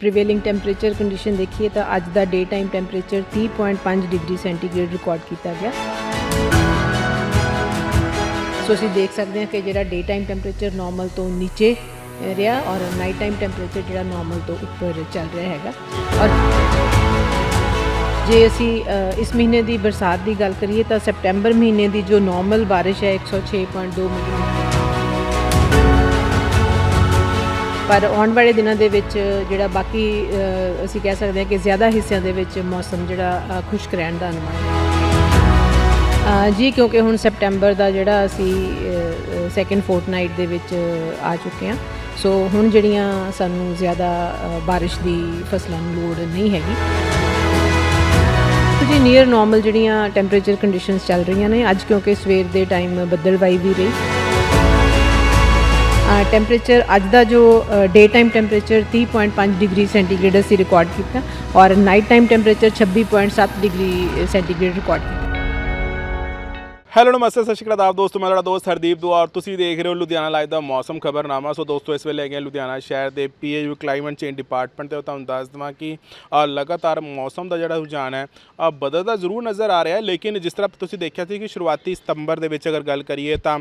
ਪ੍ਰੀਵੇਲਿੰਗ temperature condition ਦੇਖੀਏ ਤਾਂ ਅੱਜ ਦਾ day time temperature 30.5 degree centigrade record ਕੀਤਾ ਗਿਆ। ਸੋ ਅਸੀਂ ਦੇਖ ਸਕਦੇ ਹਾਂ ਕਿ ਜਿਹੜਾ ਡੇ ਟਾਈਮ ਟੈਂਪਰੇਚਰ ਨਾਰਮਲ ਤੋਂ ਨੀਚੇ ਰਿਹਾ ਔਰ ਨਾਈਟ ਟਾਈਮ ਟੈਂਪਰੇਚਰ ਜਿਹੜਾ ਨਾਰਮਲ ਤੋਂ ਉੱਪਰ ਚੱਲ ਰਿਹਾ ਹੈਗਾ। ਔਰ ਜੇ ਅਸੀਂ ਇਸ ਮਹੀਨੇ ਦੀ ਬਰਸਾਤ ਦੀ ਗੱਲ ਕਰੀਏ ਤਾਂ ਸੈਪਟੈਂਬਰ ਮਹੀਨੇ ਦੀ ਜੋ ਨਾਰਮਲ ਬਾਰਿਸ਼ ਹੈ 106.2 ਮਿਲੀਮੀਟਰ ਪਰ ਆਉਣ ਵਾਲੇ ਦਿਨਾਂ ਦੇ ਵਿੱਚ ਜਿਹੜਾ ਬਾਕੀ ਅਸੀਂ ਕਹਿ ਸਕਦੇ ਹਾਂ ਕਿ ਜ਼ਿਆਦਾ ਹਿੱਸਿਆਂ ਦੇ ਵਿੱਚ ਮੌਸਮ ਜਿਹੜਾ ਖੁਸ਼ਕ ਰਹਿਣ ਦਾ ਅਨੁਮਾਨ ਹੈ। ਜੀ ਕਿਉਂਕਿ ਹੁਣ ਸੈਪਟੈਂਬਰ ਦਾ ਜਿਹੜਾ ਅਸੀਂ ਸੈਕੰਡ ਫੋਰਟਨਾਈਟ ਦੇ ਵਿੱਚ ਆ ਚੁੱਕੇ ਹਾਂ। ਸੋ ਹੁਣ ਜਿਹੜੀਆਂ ਸਾਨੂੰ ਜ਼ਿਆਦਾ ਅ, ਬਾਰਿਸ਼ ਦੀ ਫਸਲਾਂ ਨੂੰ ਲੋੜ ਨਹੀਂ ਹੈਗੀ। ਜੀ ਨੀਅਰ ਨਾਰਮਲ ਜਿਹੜੀਆਂ ਟੈਂਪਰੇਚਰ ਕੰਡੀਸ਼ਨਸ ਚੱਲ ਰਹੀਆਂ ਨੇ ਅੱਜ ਕਿਉਂਕਿ ਸਵੇਰ ਦੇ ਟਾਈਮ ਬੱਦਲਵਾਈ ਵੀ ਰਹੀ। ਟੈਂਪਰੇਚਰ ਅੱਜ ਦਾ ਜੋ day time temperature 30.5 degree centigrade ਅਸੀਂ ਰਿਕਾਰਡ ਕੀਤਾ ਔਰ night time temperature 26.7 degree centigrade record ਕੀਤਾ। ਹੈਲੋ ਨਮਸਤੇ, ਸਤਿ ਸ਼੍ਰੀ ਅਕਾਲ ਆਪ ਦੋਸਤੋ, ਮੈਂ ਤੁਹਾਡਾ ਦੋਸਤ ਹਰਦੀਪ ਦੁਆਰ ਤੁਸੀਂ ਦੇਖ ਰਹੇ ਹੋ ਲੁਧਿਆਣਾ ਲਾਈਵ ਦਾ ਮੌਸਮ ਖਬਰਨਾਮਾ। ਸੋ ਦੋਸਤੋ, ਇਸ ਵੇਲੇ ਹੈਗੇ ਹਾਂ ਲੁਧਿਆਣਾ ਸ਼ਹਿਰ ਦੇ ਪੀਏਯੂ ਕਲਾਈਮੇਟ ਚੇਂਜ ਡਿਪਾਰਟਮੈਂਟ ਤੇ। ਤੁਹਾਨੂੰ ਦੱਸ ਦਵਾਂ ਕਿ ਲਗਾਤਾਰ ਮੌਸਮ ਦਾ ਜਿਹੜਾ ਰੁਝਾਨ ਹੈ ਬਦਲਦਾ ਜ਼ਰੂਰ ਨਜ਼ਰ ਆ ਰਿਹਾ ਹੈ। ਲੇਕਿਨ ਜਿਸ ਤਰ੍ਹਾਂ ਤੁਸੀਂ ਦੇਖਿਆ ਸੀ ਕਿ ਸ਼ੁਰੂਆਤੀ ਸਤੰਬਰ ਦੇ ਵਿੱਚ ਅਗਰ ਗੱਲ ਕਰੀਏ ਤਾਂ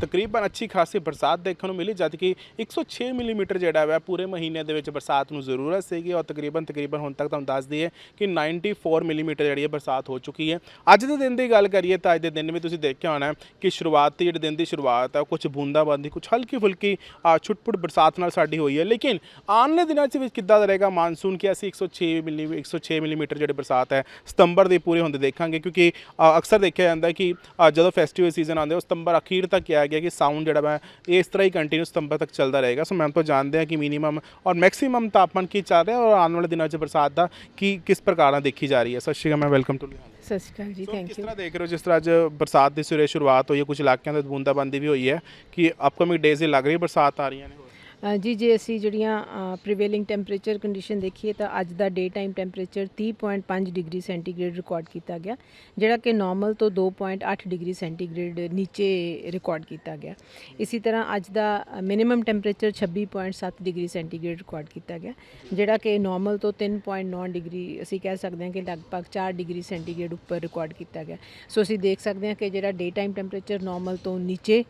ਤਕਰੀਬਨ ਅੱਛੀ ਖਾਸੀ ਬਰਸਾਤ ਦੇਖਣ ਨੂੰ ਮਿਲੀ ਜਦ ਕਿ 106 ਮਿਲੀਮੀਟਰ ਜਿਹੜਾ ਹੈ ਪੂਰੇ ਮਹੀਨੇ ਦੇ ਵਿੱਚ ਬਰਸਾਤ ਨੂੰ ਜ਼ਰੂਰਤ ਸੀਗੀ। ਔਰ ਤਕਰੀਬਨ ਤਕਰੀਬਨ ਹੁਣ ਤੱਕ ਤੁਹਾਨੂੰ ਦੱਸ ਦਈਏ ਕਿ 94 ਮਿਲੀਮੀਟਰ ਜਿਹੜੀ ਹੈ ਬਰਸਾਤ ਹੋ ਚੁੱਕੀ ਹੈ। ਅੱਜ ਦੇ ਦਿਨ ਦੀ ਗੱਲ ਕਰੀਏ ਤਾਂ ਅੱਜ ਦੇ ਦਿਨ ਵੀ ਤੁਸੀਂ ਦੇਖਿਆ ਹੋਣਾ ਕਿ ਸ਼ੁਰੂਆਤੀ ਜਿਹੜੇ ਦਿਨ ਦੀ ਸ਼ੁਰੂਆਤ ਹੈ ਕੁਝ ਬੂੰਦਾਬਾਂਦੀ ਕੁਝ ਹਲਕੀ ਫੁਲਕੀ ਅ, ਛੁੱਟ-ਪੁੱਟ ਬਰਸਾਤ ਨਾਲ ਸਾਡੀ ਹੋਈ ਹੈ। ਲੇਕਿਨ ਆਉਣ ਵਾਲੇ ਦਿਨਾਂ 'ਚ ਵੀ ਕਿੱਦਾਂ ਦਾ ਰਹੇਗਾ ਮਾਨਸੂਨ ਕਿ ਅਸੀਂ 106 ਮਿਲੀ 106 ਮਿਲੀਮੀਟਰ ਜਿਹੜੇ ਬਰਸਾਤ ਹੈ ਸਤੰਬਰ ਦੇ ਪੂਰੇ ਹੁੰਦੇ ਦੇਖਾਂਗੇ। ਕਿਉਂਕਿ ਅਕਸਰ ਦੇਖਿਆ ਜਾਂਦਾ ਕਿ ਜਦੋਂ ਫੈਸਟੀਵਲ ਸੀਜ਼ਨ ਆਉਂਦੇ ਉਹ ਸਤੰਬਰ ਅਖੀਰ ਤੱਕ ਕਿਹਾ ਗਿਆ ਕਿ ਸਾਊਂਡ ਜਿਹੜਾ ਵਾ ਇਸ ਤਰ੍ਹਾਂ ਹੀ ਕੰਟੀਨਿਊ ਸਤੰਬਰ ਤੱਕ ਚੱਲਦਾ ਰਹੇਗਾ। ਸੋ ਮੈਮ ਤੋਂ ਜਾਣਦੇ ਹਾਂ ਕਿ ਮਿਨੀਮਮ ਔਰ ਮੈਕਸਿਮਮ ਤਾਪਮਾਨ ਕੀ ਚੱਲ ਰਿਹਾ ਔਰ ਆਉਣ ਵਾਲੇ ਦਿਨਾਂ 'ਚ ਬਰਸਾਤ ਦਾ ਕੀ ਕਿਸ ਪ੍ਰਕਾਰ ਨਾਲ ਦੇਖੀ ਜਾ ਰਹੀ ਹੈ। ਸਤਿ ਸ਼੍ਰੀ ਅਕਾਲ ਮੈਂ ਵੈਲਕਮ ਟੂ ਸਤਿ ਸ਼੍ਰੀ ਅਕਾਲ ਜੀ ਸੋ ਥੈਂਕ ਕਿਸ ਯੂ ਤਰ੍ਹਾਂ ਦੇਖ ਰਹੇ ਹੋ ਜਿਸ ਤਰ੍ਹਾਂ ਅੱਜ ਬਰਸਾਤ ਦੀ ਸਵੇਰੇ ਸ਼ੁਰੂਆਤ ਹੋਈ ਹੈ ਕੁਝ ਇਲਾਕਿਆਂ ਦੇ ਬੂੰਦਾਬਾਂਦੀ ਵੀ ਹੋਈ ਹੈ ਕਿ ਅਪਕਮਿੰਗ ਡੇਜ਼ 'ਤੇ ਲੱਗ ਰਹੀ ਹੈ ਬਰਸਾਤ ਆ ਰਹੀਆਂ ਨੇ? ਜੀ, ਜੇ ਅਸੀਂ ਜਿਹੜੀਆਂ ਪ੍ਰੀਵੇਲਿੰਗ ਟੈਂਪਰੇਚਰ ਕੰਡੀਸ਼ਨ ਦੇਖੀਏ ਤਾਂ ਅੱਜ ਦਾ day time temperature 30.5 degree centigrade record ਕੀਤਾ ਗਿਆ, ਜਿਹੜਾ ਕਿ ਨਾਰਮਲ ਤੋਂ 2.8 ਡਿਗਰੀ ਸੈਂਟੀਗ੍ਰੇਡ ਨੀਚੇ ਰਿਕਾਰਡ ਕੀਤਾ ਗਿਆ। ਇਸੇ ਤਰ੍ਹਾਂ ਅੱਜ ਦਾ minimum temperature 26.7 degree centigrade record ਕੀਤਾ ਗਿਆ, ਜਿਹੜਾ ਕਿ ਨਾਰਮਲ ਤੋਂ 3.9 ਡਿਗਰੀ, ਅਸੀਂ ਕਹਿ ਸਕਦੇ ਹਾਂ ਕਿ ਲਗਭਗ 4 ਡਿਗਰੀ ਸੈਂਟੀਗ੍ਰੇਡ ਉੱਪਰ ਰਿਕਾਰਡ ਕੀਤਾ ਗਿਆ। ਸੋ ਅਸੀਂ ਦੇਖ ਸਕਦੇ ਹਾਂ ਕਿ ਜਿਹੜਾ ਡੇ ਟਾਈਮ ਟੈਂਪਰੇਚਰ ਨਾਰਮਲ ਤੋਂ ਨੀਚੇ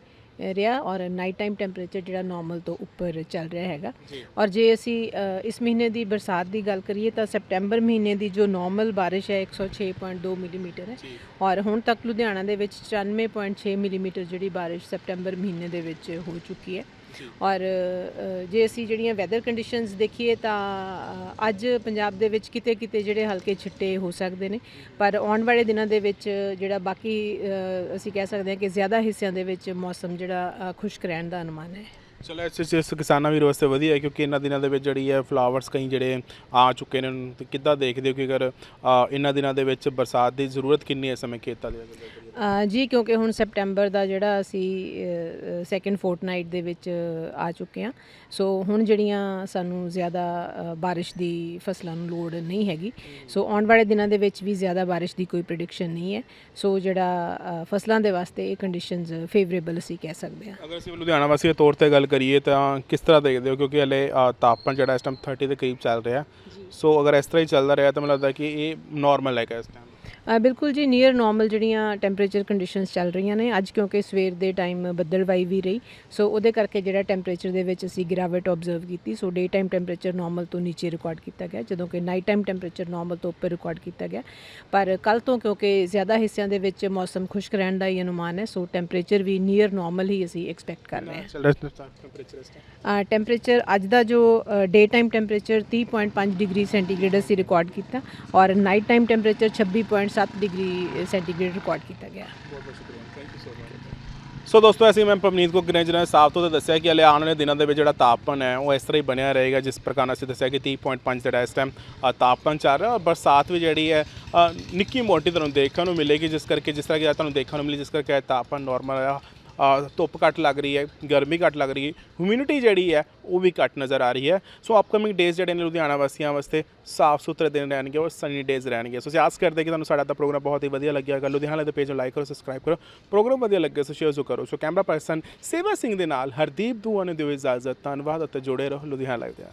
ਰਿਹਾ ਔਰ ਨਾਈਟ ਟਾਈਮ ਟੈਂਪਰੇਚਰ ਜਿਹੜਾ ਨਾਰਮਲ ਤੋਂ ਉੱਪਰ ਚੱਲ ਰਿਹਾ ਹੈਗਾ। ਔਰ ਜੇ ਅਸੀਂ ਇਸ ਮਹੀਨੇ ਦੀ ਬਰਸਾਤ ਦੀ ਗੱਲ ਕਰੀਏ ਤਾਂ ਸੈਪਟੈਂਬਰ ਮਹੀਨੇ ਦੀ ਜੋ ਨਾਰਮਲ ਬਾਰਿਸ਼ ਹੈ 106.2 ਮਿਲੀਮੀਟਰ ਹੈ। ਔਰ ਹੁਣ ਤੱਕ ਲੁਧਿਆਣਾ ਦੇ ਵਿੱਚ 94.6 ਮਿਲੀਮੀਟਰ ਜਿਹੜੀ ਬਾਰਿਸ਼ ਸੈਪਟੈਂਬਰ ਮਹੀਨੇ ਦੇ ਵਿੱਚ ਹੋ ਚੁੱਕੀ ਹੈ। ਔਰ ਜੇ ਅਸੀਂ ਜਿਹੜੀਆਂ ਵੈਦਰ ਕੰਡੀਸ਼ਨਸ ਦੇਖੀਏ ਤਾਂ ਅੱਜ ਪੰਜਾਬ ਦੇ ਵਿੱਚ ਕਿਤੇ ਕਿਤੇ ਜਿਹੜੇ ਹਲਕੇ ਛਿੱਟੇ ਹੋ ਸਕਦੇ ਨੇ। ਪਰ ਆਉਣ ਵਾਲੇ ਦਿਨਾਂ ਦੇ ਵਿੱਚ ਜਿਹੜਾ ਬਾਕੀ ਅਸੀਂ ਕਹਿ ਸਕਦੇ ਹਾਂ ਕਿ ਜ਼ਿਆਦਾ ਹਿੱਸਿਆਂ ਦੇ ਵਿੱਚ ਮੌਸਮ ਜਿਹੜਾ ਖੁਸ਼ਕ ਰਹਿਣ ਦਾ ਅਨੁਮਾਨ ਹੈ। ਚਲੋ, ਇਸ ਇਸ ਕਿਸਾਨਾਂ ਵੀਰ ਵਾਸਤੇ ਵਧੀਆ ਹੈ ਕਿਉਂਕਿ ਇਹਨਾਂ ਦਿਨਾਂ ਦੇ ਵਿੱਚ ਜਿਹੜੀ ਹੈ ਫਲਾਵਰਸ ਕਈ ਜਿਹੜੇ ਆ ਚੁੱਕੇ ਨੇ ਤੇ ਕਿੱਦਾਂ ਦੇਖਦੇ ਹੋ ਕਿ ਅਗਰ ਇਹਨਾਂ ਦਿਨਾਂ ਦੇ ਵਿੱਚ ਬਰਸਾਤ ਦੀ ਜ਼ਰੂਰਤ ਕਿੰਨੀ ਹੈ ਸਮੇਂ ਖੇਤਾਂ ਦੇ ਵਿੱਚ? ਜੀ ਕਿਉਂਕਿ ਹੁਣ ਸੈਪਟੈਂਬਰ ਦਾ ਜਿਹੜਾ ਅਸੀਂ ਸੈਕੰਡ ਫੋਰਟਨਾਈਟ ਦੇ ਵਿੱਚ ਆ ਚੁੱਕੇ ਹਾਂ। ਸੋ ਹੁਣ ਜਿਹੜੀਆਂ ਸਾਨੂੰ ਜ਼ਿਆਦਾ ਬਾਰਿਸ਼ ਦੀ ਫਸਲਾਂ ਨੂੰ ਲੋੜ ਨਹੀਂ ਹੈਗੀ। ਸੋ ਆਉਣ ਵਾਲੇ ਦਿਨਾਂ ਦੇ ਵਿੱਚ ਵੀ ਜ਼ਿਆਦਾ ਬਾਰਿਸ਼ ਦੀ ਕੋਈ ਪ੍ਰੈਡਿਕਸ਼ਨ ਨਹੀਂ ਹੈ। ਸੋ ਜਿਹੜਾ ਫਸਲਾਂ ਦੇ ਵਾਸਤੇ ਇਹ ਕੰਡੀਸ਼ਨਸ ਫੇਵਰੇਬਲ ਅਸੀਂ ਕਹਿ ਸਕਦੇ ਹਾਂ। ਅਗਰ ਅਸੀਂ ਲੁਧਿਆਣਾ ਵਾਸੀ ਦੇ ਤੌਰ ਤੇ ਗੱਲ ਕਰੀਏ ਤਾਂ ਕਿਸ ਤਰ੍ਹਾਂ ਦੇਖਦੇ ਹੋ? ਕਿਉਂਕਿ ਹਲੇ ਤਾਪਮਾਨ ਜਿਹੜਾ ਇਸ ਟਾਈਮ 30 ਦੇ ਕਰੀਬ ਚੱਲ ਰਿਹਾ। ਸੋ ਅਗਰ ਇਸ ਤਰ੍ਹਾਂ ਹੀ ਚੱਲਦਾ ਰਿਹਾ ਤਾਂ ਮੈਨੂੰ ਲੱਗਦਾ ਕਿ ਇਹ ਨਾਰਮਲ ਹੈਗਾ ਇਸ ਟਾਈਮ ਬਿਲਕੁਲ ਜੀ ਨੀਅਰ ਨਾਰਮਲ ਜਿਹੜੀਆਂ ਟੈਂਪਰੇਚਰ ਕੰਡੀਸ਼ਨਸ ਚੱਲ ਰਹੀਆਂ ਨੇ। ਅੱਜ ਕਿਉਂਕਿ ਸਵੇਰ ਦੇ ਟਾਈਮ ਬੱਦਲਵਾਈ ਵੀ ਰਹੀ ਸੋ ਉਹਦੇ ਕਰਕੇ ਜਿਹੜਾ ਟੈਂਪਰੇਚਰ ਦੇ ਵਿੱਚ ਅਸੀਂ ਗਿਰਾਵਟ ਆਬਜ਼ਰਵ ਕੀਤੀ। So day time temperature normal ਤੋਂ ਨੀਚੇ ਰਿਕਾਰਡ ਕੀਤਾ ਗਿਆ ਜਦੋਂ ਕਿ ਨਾਈਟ ਟਾਈਮ ਟੈਂਪਰੇਚਰ ਨਾਰਮਲ ਤੋਂ ਉੱਪਰ ਰਿਕਾਰਡ ਕੀਤਾ ਗਿਆ। ਪਰ ਕੱਲ ਤੋਂ ਕਿਉਂਕਿ ਜ਼ਿਆਦਾ ਹਿੱਸਿਆਂ ਦੇ ਵਿੱਚ ਮੌਸਮ ਖੁਸ਼ਕ ਰਹਿਣ ਦਾ ਹੀ ਅਨੁਮਾਨ ਹੈ ਸੋ ਟੈਂਪਰੇਚਰ ਵੀ ਨੀਅਰ ਨਾਰਮਲ ਹੀ ਅਸੀਂ ਐਕਸਪੈਕਟ ਕਰ ਰਹੇ ਹਾਂ। ਟੈਂਪਰੇਚਰ ਅੱਜ ਦਾ ਜੋ day time temperature 30.5 degree centigrade ਅਸੀਂ ਰਿਕਾਰਡ ਕੀਤਾ ਔਰ night time temperature 26.7 degree centigrade record ਕੀਤਾ ਗਿਆ। ਬਹੁਤ ਬਹੁਤ ਸ਼ੁਕਰੀਆ thank you so much so ਦੋਸਤੋ, ਅਸੀਂ ਮੈਂ ਪਵਨੀਤ ਕੋ ਗ੍ਰੈਂਜ ਨੇ ਸਾਫ਼ ਤੋਂ ਦੱਸਿਆ ਕਿ ਹਲੇ ਆਉਣ ਵਾਲੇ ਦਿਨਾਂ ਦੇ ਵਿੱਚ ਜਿਹੜਾ ਤਾਪਮਾਨ ਹੈ, ਉਹ ਇਸ ਤਰ੍ਹਾਂ ਹੀ ਬਣਿਆ ਰਹੇਗਾ, ਜਿਸ ਪ੍ਰਕਾਰ ਅਸੀਂ ਦੱਸਿਆ ਕਿ 30.5 ਜਿਹੜਾ ਇਸ ਟਾਈਮ ਤਾਪਮਾਨ ਚੱਲ ਰਿਹਾ। ਔਰ ਬਰਸਾਤ ਵੀ ਜਿਹੜੀ ਹੈ ਨਿੱਕੀ ਮੋਟੀ ਤੁਹਾਨੂੰ ਦੇਖਣ ਨੂੰ ਮਿਲੇਗੀ, ਜਿਸ ਕਰਕੇ, ਜਿਸ ਤਰ੍ਹਾਂ ਕਿ ਤੁਹਾਨੂੰ ਦੇਖਣ ਨੂੰ ਮਿਲੀ, ਜਿਸ ਕਰਕੇ ਅੱਜ ਤਾਪਮਾਨ ਨਾਰਮਲ ਆ। ਧੁੱਪ ਘੱਟ ਲੱਗ ਰਹੀ ਹੈ, ਗਰਮੀ ਘੱਟ ਲੱਗ ਰਹੀ ਹੈ ਹਿਊਮਿਡਿਟੀ ਜਿਹੜੀ ਹੈ, ਉਹ ਵੀ ਘੱਟ ਨਜ਼ਰ ਆ ਰਹੀ ਹੈ। ਸੋ ਅਪਕਮਿੰਗ ਡੇਜ਼ ਜਿਹੜੇ ਨੇ ਲੁਧਿਆਣਾ ਵਾਸੀਆਂ ਵਾਸਤੇ ਸਾਫ਼ ਸੁਥਰੇ ਦਿਨ ਰਹਿਣਗੇ ਔਰ ਸਨੀ ਡੇਜ਼ ਰਹਿਣਗੇ। ਸੋ ਅਸੀਂ ਆਸ ਕਰਦੇ ਕਿ ਤੁਹਾਨੂੰ ਸਾਡਾ ਤਾਂ ਪ੍ਰੋਗਰਾਮ ਬਹੁਤ ਹੀ ਵਧੀਆ ਲੱਗਿਆ ਹੋਵੇਗਾ ਲੁਧਿਆਣਾ ਦੇ ਪੇਜ ਨੂੰ ਲਾਈਕ ਕਰੋ ਸਬਸਕ੍ਰਾਈਬ ਕਰੋ। ਪ੍ਰੋਗਰਾਮ ਵਧੀਆ ਲੱਗੇ ਸੋ ਸ਼ੇਅਰ ਜ਼ਰੂਰ ਕਰੋ। ਸੋ ਕੈਮਰਾ ਪਰਸਨ ਸੇਵਾ ਸਿੰਘ ਦੇ ਨਾਲ ਹਰਦੀਪ ਦੂਆ ਨੇ ਦਿਓ ਇਜਾਜ਼ਤ। ਧੰਨਵਾਦ ਅਤੇ ਜੁੜੇ ਰਹੋ ਲੁਧਿਆਣਾ ਲਾਈਵ ਦੇ ਨਾਲ।